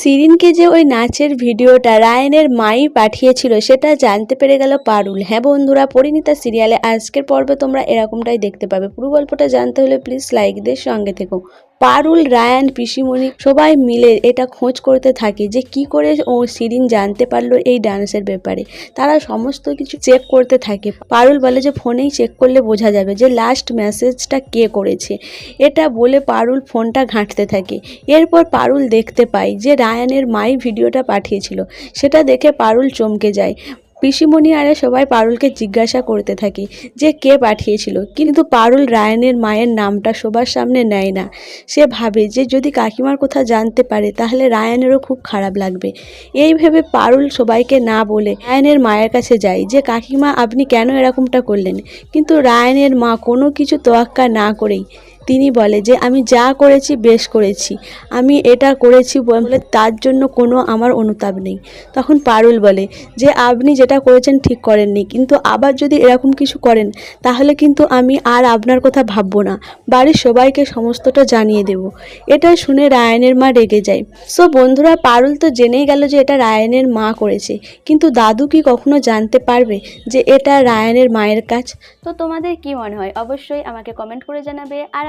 সিরিনকে যে ওই নাচের ভিডিওটা রায়নের মাই পাঠিয়েছিল, সেটা জানতে পেরে গেল পারুল। হ্যাঁ বন্ধুরা, পরিণীতা সিরিয়ালে আজকের পর্বে তোমরা এরকমটাই দেখতে পাবে। পুরো গল্পটা জানতে হলে প্লিজ লাইক দিয়ে সঙ্গে থেকো। পারুল, রায়ান, পিসিমণি সবাই মিলে এটা খোঁজ করতে থাকে যে কি করে ও সিরিন জানতে পারল এই ডান্সের ব্যাপারে। তারা সমস্ত কিছু চেক করতে থাকে। পারুল বলে যে ফোনেই চেক করলে বোঝা যাবে যে লাস্ট মেসেজটা কে করেছে। এটা বলে পারুল ফোনটা ঘাঁটতে থাকে। এরপর পারুল দেখতে পায় যে রায়ানের মাই ভিডিওটা পাঠিয়েছিল। সেটা দেখে পারুল চমকে যায়। পিসিমণি আরে সবাই পারুলকে জিজ্ঞাসা করতে থাকে যে কে পাঠিয়েছিল। কিন্তু পারুল রায়ানের মায়ের নামটা সবার সামনে নেয় না। সে ভাবে যে যদি কাকিমার কথা জানতে পারে তাহলে রায়ানেরও খুব খারাপ লাগবে। এই ভেবে পারুল সবাইকে না বলে রায়ানের মায়ের কাছে যায় যে, কাকিমা, আপনি কেন এরকমটা করলেন? কিন্তু রায়ানের মা কোনো কিছু তোয়াক্কা না করেই তিনি বলে যে, আমি যা করেছি বেশ করেছি। আমি এটা করেছি বলে তার জন্য কোনো আমার অনুতাপ নেই। তখন পারুল বলে যে, আপনি যেটা করেছেন ঠিক করেননি। কিন্তু আবার যদি এরকম কিছু করেন, তাহলে কিন্তু আমি আর আপনার কথা ভাববো না। বাড়ির সবাইকে সমস্তটা জানিয়ে দেব। এটা শুনে রায়ানের মা রেগে যায়। সো বন্ধুরা, পারুল তো জেনেই গেল যে এটা রায়ানের মা করেছে। কিন্তু দাদু কি কখনো জানতে পারবে যে এটা রায়ানের মায়ের কাজ? তো তোমাদের কি মনে হয়? অবশ্যই আমাকে কমেন্ট করে জানাবে। আর